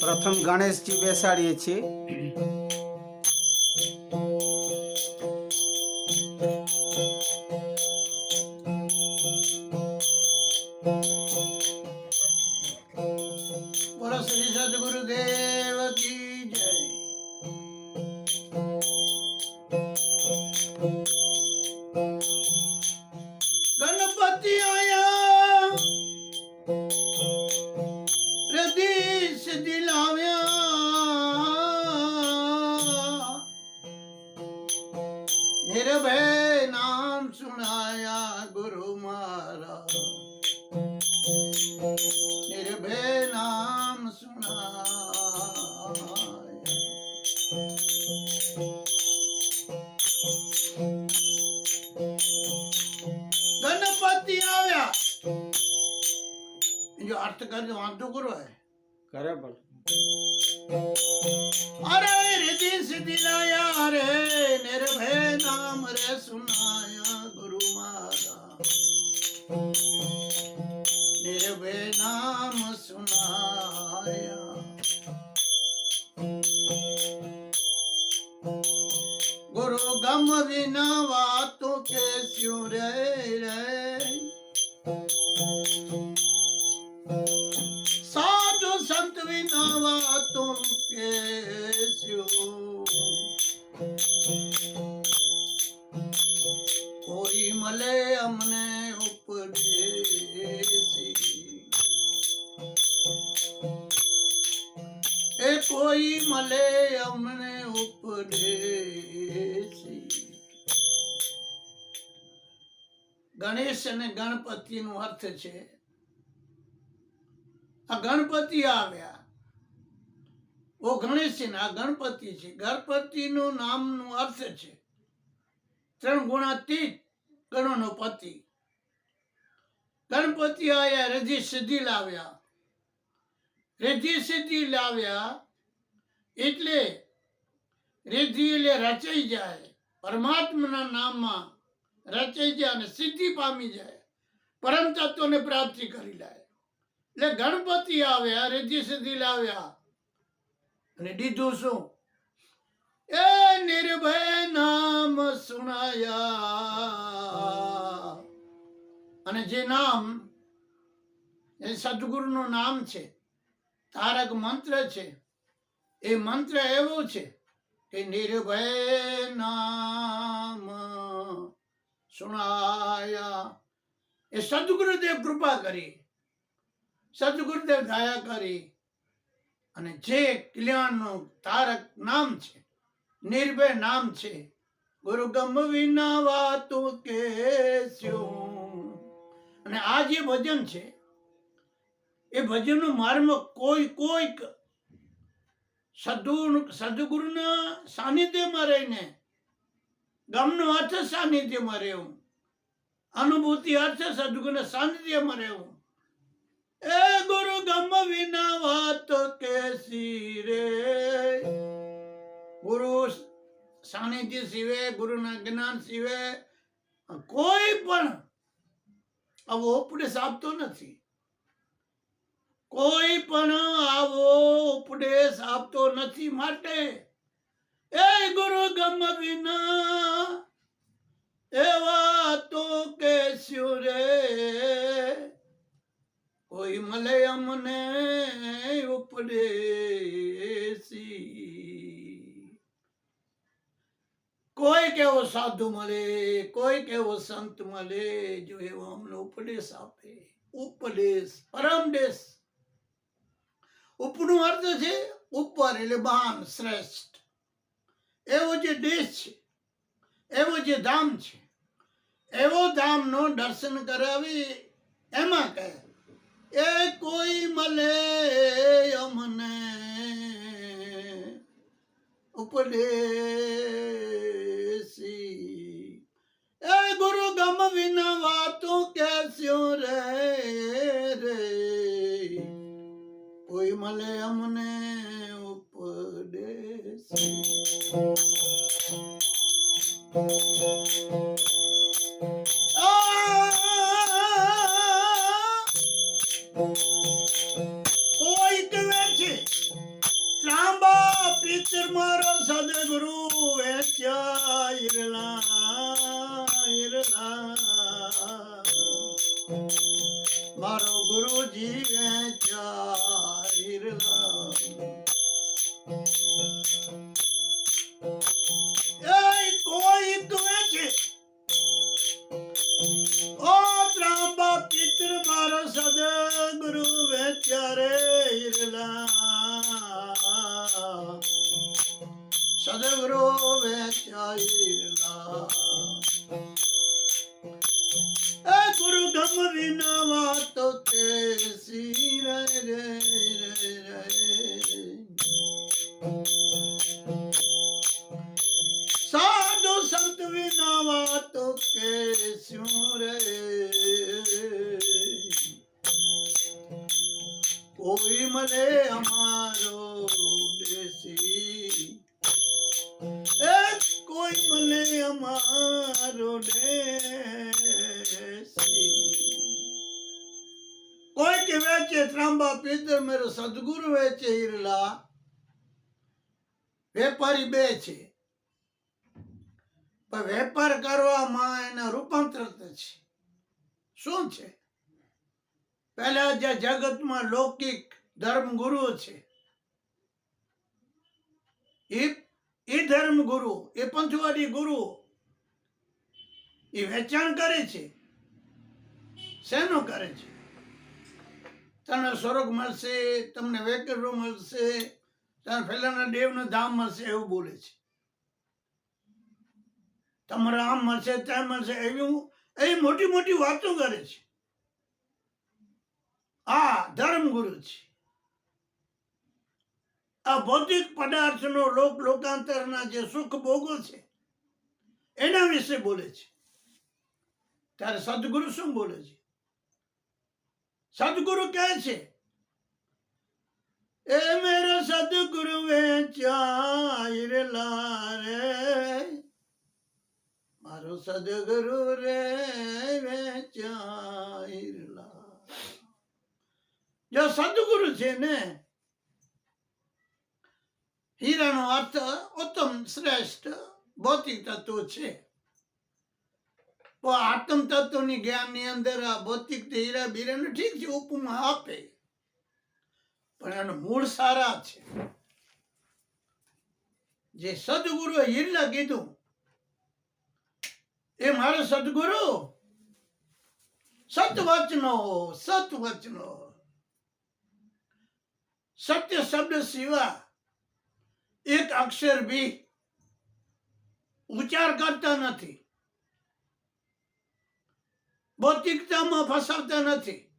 પ્રથમ ગણેશજી બેસાડીએ છીએ. સુનાયા ગુરુ મારા નિર્ભય નામ સુનાય ગણપતિ આવ્યા જો અર્થ કરજો વાંધો કરો હે કરે પણ અરે રિધિ સિદ્ધિ લાયા રે નિર્ભય નામ રે સુનાયા મળે અમને ઉપદેશી. ગણેશ અને ગણપતિ નું અર્થ છે, આ ગણપતિ આવ્યા. ઓ ગણેશ છે ને, આ ગણપતિ છે. ગણપતિ નું નામનું અર્થ છે, ત્રણ ગુણાતીત ગણોનો પતિ. ગણપતિ આયા, રજી સિદ્ધિ લાવ્યા. રજી સિદ્ધિ લાવ્યા એટલે રેધી એટલે રચાઈ જાય. પરમાત્માના નામમાં રચાઈ જાય અને સિદ્ધિ પામી જાય. પરમ તત્વને પ્રાપ્તિ કરી લે. એટલે ગણપતિ આવ્યા રેધી સિદ્ધિ લાવ્યા. અને દીધું શું? એ નિર્ભય નામ સુણાયા અને જે નામ, એ સદગુરુનું નામ છે. તારક મંત્ર છે. એ મંત્ર એવો છે કે નિર્ભય નામ સુણાયા એ સદગુરુદેવ કૃપા કરી, સદગુરુદેવ દયા કરી, અને જે કલ્યાણનું તારક નામ છે, નિર્ભય નામ છે ગુરુ ગમ વિના વાતો કે અને આ જે ભજન છે, એ ભજનનો માર્ગ કોઈ કોઈક સદુ સદગુરુના સાનિધ્યમાં રહીને, ગમનો અર્થ સાનિધ્યમાં રહેવું, અનુભૂતિ અર્થ સદગુરુના સાનિધ્યમાં રહેવું. એ ગુરુ ગમ વિના વાત કેસી રે. ગુરુ સાનિધ્ય સિવે ગુરુના જ્ઞાન સિવે કોઈ પણ આવો ઉપદેશ આપતો નથી. કોઈ પણ આવો ઉપદેશ આપતો નથી માટે. એ ગુરુ ગમ વિના એવા તો કે રે? કોઈ મળે અમને ઉપદેશી. કોઈ કેવો સાધુ મળે, કોઈ કેવો સંત મળે, જો એવો અમને ઉપદેશ આપે. ઉપદેશ પરમદેશ ઉપનું અર્થ છે ઉપર એટલે મહાન શ્રેષ્ઠ. એવો જે દેશ છે, એવો જે ધામ છે, એવો ધામનો દર્શન કરાવી એમાં કહે, એ કોઈ મળે અમને. ઉપદેશી ઈરલા મારો ગુરુજી વેચ્યા ઈરલા એ વેચે વેપારી બે છે. પણ વેપાર કરવામાં એના રૂપાંતર છે શું છે? પહેલા જે જગતમાં લૌકિક ધર્મ ગુરુ છે. એ એ ધર્મ ગુરુ એ પંચવાડી ગુરુ, એ વેચાણ કરે છે. શેનું કરે છે? તને સ્વર્ગ મળશે, તમને વેકરો મળશે, તને ફેલાના દેવનું ધામ મળશે એવું બોલે છે. તમારે આમ મળશે ત્યાં મળશે એવું એ મોટી મોટી વાતો કરે છે. આ ધર્મગુરુ છે. આ ભૌતિક પદાર્થનો લોક લોકાંતરના જે સુખ ભોગો છે, એના વિશે બોલે છે. ત્યારે સદગુરુ શું બોલે છે? સદગુરુ કહે છે એ મેરો સદગુરુ વેચાયલા રે મારો સદગુરુ રે વેચાયલા જો સદગુરુ છે ને હીરાનો અર્થ ઉત્તમ શ્રેષ્ઠ ભૌતિક તત્વ છે તો આત્મ તત્વની જ્ઞાનની અંદર આ ભૌતિક હીરા બીરાને ઠીક છે, ઉપમા આપે. પણ એનો મૂળ સારા છે. જે સદગુરુ હિરલા કીધું, એ મારો સદગુરુ, સતવચનો સતવચનો. સત્ય શબ્દ સિવા એક અક્ષર બી ઉચ્ચાર કરતા નથી. ભૌતિકતામાં ફસાવતા નથી.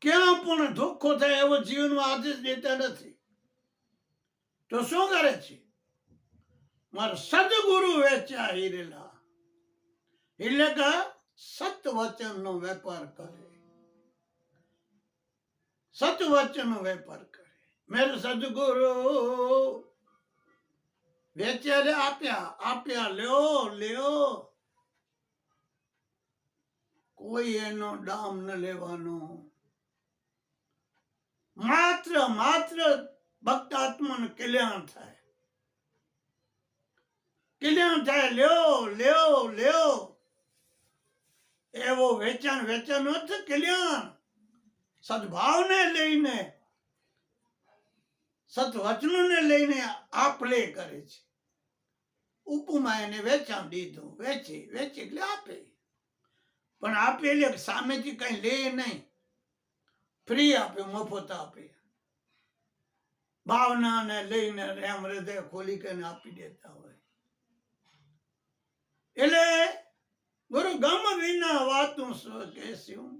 ક્યાં પણ ધોખો થાય એવો જીવનમાં આદેશ દેતા નથી. તો શું કરે છે? મારા સદગુરુ વેચ્યા હિરેલા. એટલે કે સત વચનનો વેપાર કરે. સત વેપાર કરે. મેરે સદગુરુ વેચ્યા આપ્યા આપ્યા, લ્યો લ્યો. કોઈ એનો ડામ ન લેવાનો. માત્ર માત્ર ભક્તાત્માનું કલ્યાણ થાય. કલ્યાણ થાય. લ્યો લ્યો લેવો એવો વેચાણ વેચાણ નથી કલ્યાણ. સદભાવને લઈને, સદવચનોને લઈને આપલે કરે છે. ઉપમા એને વેચાણ દીધું. વેચી વેચી એટલે આપે. પણ આપે એટલે સામેથી કઈ લે નહીં. ફ્રી આપે, મફત આપે. ભાવનાને લઈને રેમ હૃદય ખોલી કરીને આપી દેતા હોય. એટલે ગુરુ ગમ વિના વાતું કેસ્યું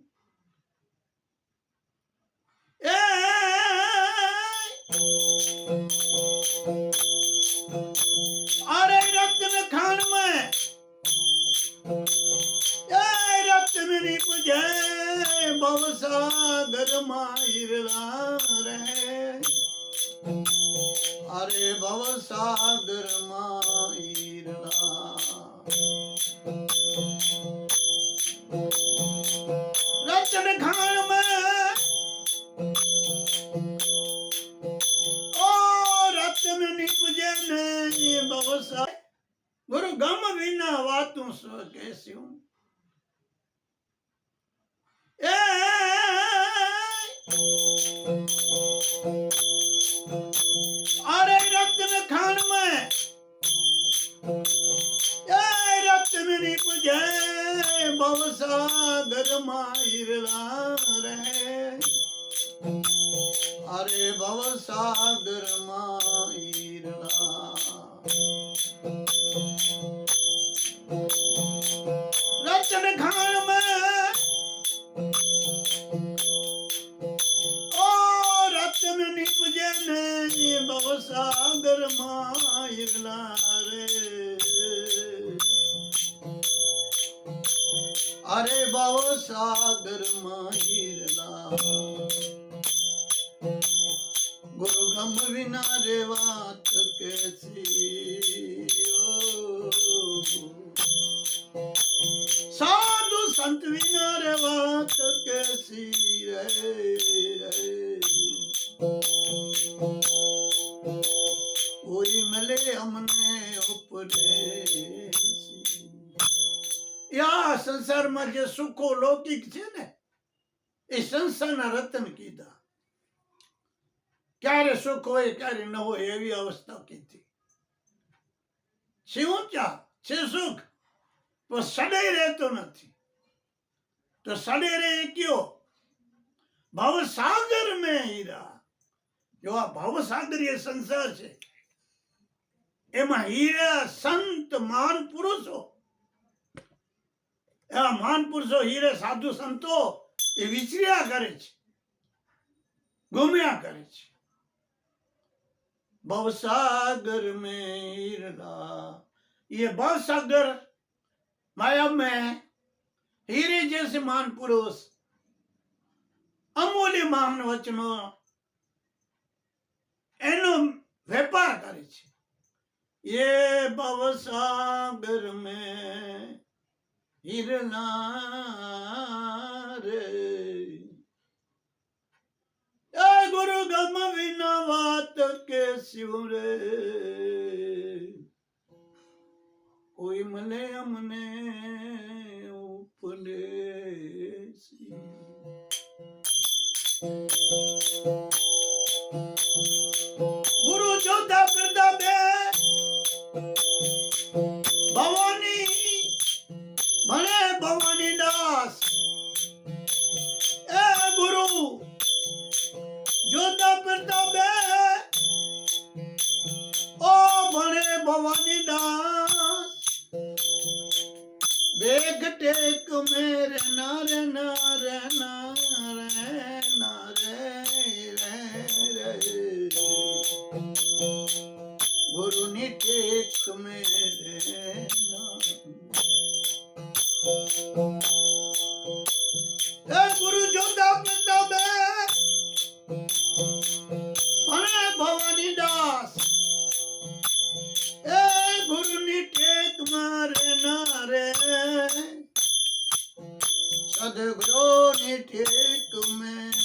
એ અરે રત્ન ખાન में દીપ જય ભવસાગરમાં રહે. અરે ભવસાગરમાં ઈરલા. રચન ખાણ ઓ રચન નિપજે ને ભવસા ગુરુ ગમ વિના વાતું સ્વ કેસ્યું. ભવસાગરમાં રહે અરે ભવસાગરમાં અરે ભવસાગરમાં ગુરુ ગમ વિના રે વાત કેસી સંસારમાં જે સુખો લૌકિક છે ને, એ સંસારના રતન કીધા. ક્યારે સુખ હોય, ક્યારે ન હોય એવી અવસ્થા કીધી. છે ઊંચા, છે સુખ તો સડે રહેતો નથી. તો સડે રે એ કયો? ભવસાગર મેં હીરા. જો આ ભવસાગર એ સંસાર છે, એમાં હીરા સંત મહાન પુરુષો એવા મહાન પુરુષો હીરે સાધુ સંતો એ વિચર્યા કરે છે ઘૂમ્યા કરે છે भवसागर में हीरा ये भवसागर माया में हीरे जैसे महान पुरुष અમૂલ્ય મહાન વચનો એનો વેપાર કરે છે ये भवसागर में હિરના રે એ ગુરુ ગમ વિના વાત કે શિવ રે ਦੇਖ ਟੇਕ ਮੇਰੇ ਨਾ ਰਹਿਣਾ ਰਹਿਣਾ ટેક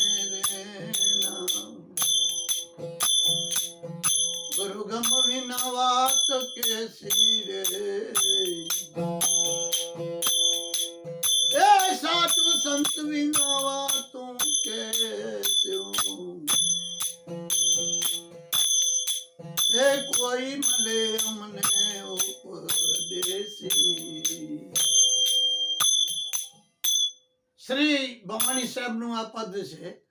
પદ છે.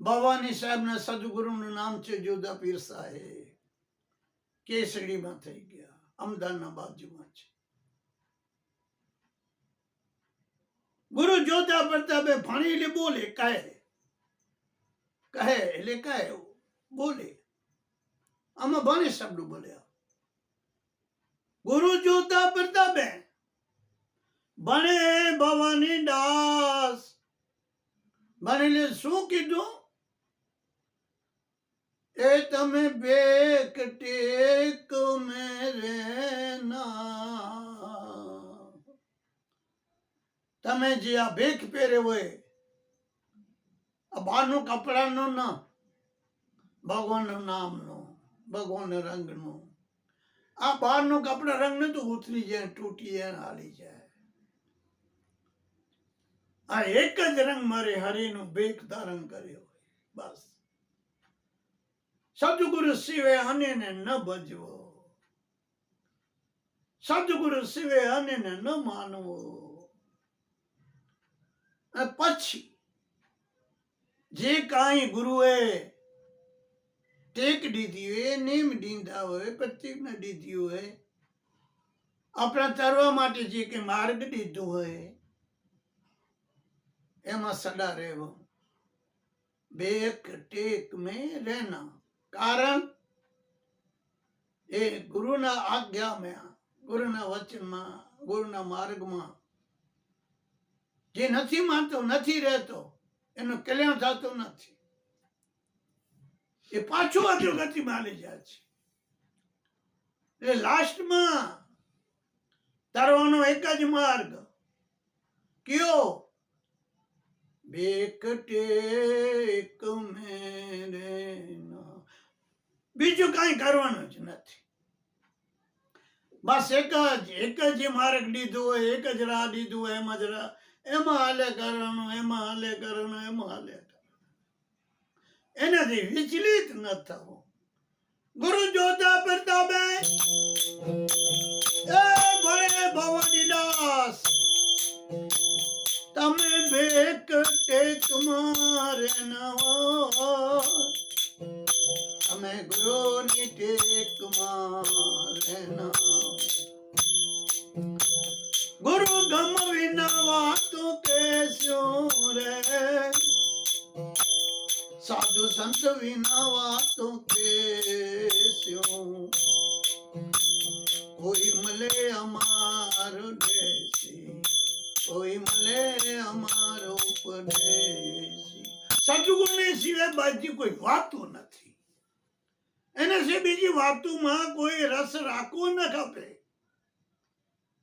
ભવાની સાહેબના સદગુરુનું નામ છે જોધા પીર સાહેબ. કેસરીમાં થઈ ગયા, અમદાવાદના બાજુમાં છે. ગુરુ જોતા પ્રતાપે ભણી એટલે બોલે, કહે. કહે, એટલે કહે, બોલે. આમાં ભણે શબ્દ બોલ્યા ગુરુ જોતા પ્રતાપે ભણે ભવાની દાસ. ભણીને શું કીધું? એ તમે બેક ટેક મેરે તમે જે આ ભેખ પહેરે હોય, આ બહારનું કપડાનું ના, ભગવાનનું નામનું ભગવાન રંગનું. આ બહારનું કપડા રંગ નતું ઉતરી જાય, તૂટી જાય હાલી જાય. આ એક જ રંગ મારે હરિનું ભેખ ધારણ કર્યો બસ. સદગુરુ શિવે અન્યને ન ભજવો. સદગુરુ શિવે અન્યને ન માનવો. પછી જે કાંઈ ગુરુએ ટેક દીધી હોય, નેમ દીધા હોય, પ્રતિજ્ઞા દીધી હોય, આપણા તરવા માટે જે કે માર્ગ દીધો હોય એમાં સડા રહેવો. બેક ટેક में રહેના કારણ એ ગુરુના આજ્ઞામાં ગુરુના વચનમાં, ગુરુના માર્ગમાં જે નથી માનતો, નથી રહેતો, એનું કલ્યાણ થતું નથી. એ પાછું અધોગતિમાં માની જાય છે. એટલે લાસ્ટમાં તરવાનો એક જ માર્ગ કયો? બેકટે મેરે બીજું કઈ કરવાનું જ નથી. બસ એક જ એક જ જે માર્ગ લીધું હોય, એક જ રાહ લીધું હોય, એમ જ રાહ. એમાં હાલે કરવાનું, એમાં હાલે કરવાનું, એમાં હાલે કરવાનું. એનાથી વિચલિત ન થવું. ગુરુ જોતા બાજી કોઈ વાતો નથી. એને છે બીજી વાતોમાં કોઈ રસ રાખવો ન ખપે.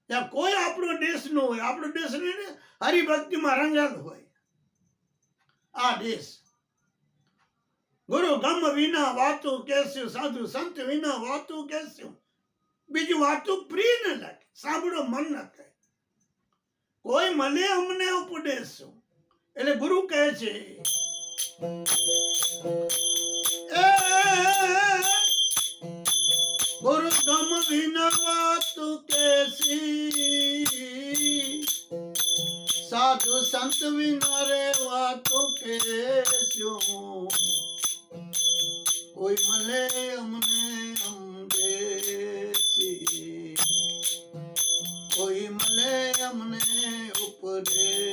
ત્યાં કોઈ આપણો દેશ નો હોય. આપણો દેશ ને હરિભક્તિમાં રંગાલ હોય. આ દેશ. ગુરુ ગમ વિના વાતો કેસ્યું સાધુ સંત વિના વાતો કેસ્યું બીજું વાતો પ્રિય ન લાગે. સાંભળો, મન ન થાય કોઈ મને અમને ઉપદેશ. એટલે ગુરુ કહે છે એ ગુરુ ગમ વિના વાતો કેસી સાધુ સંત વિના રે વાતો કેસ્યો કોઈ મળે અમને અમદેશી કોઈ મળે અમને ઉપદેશી.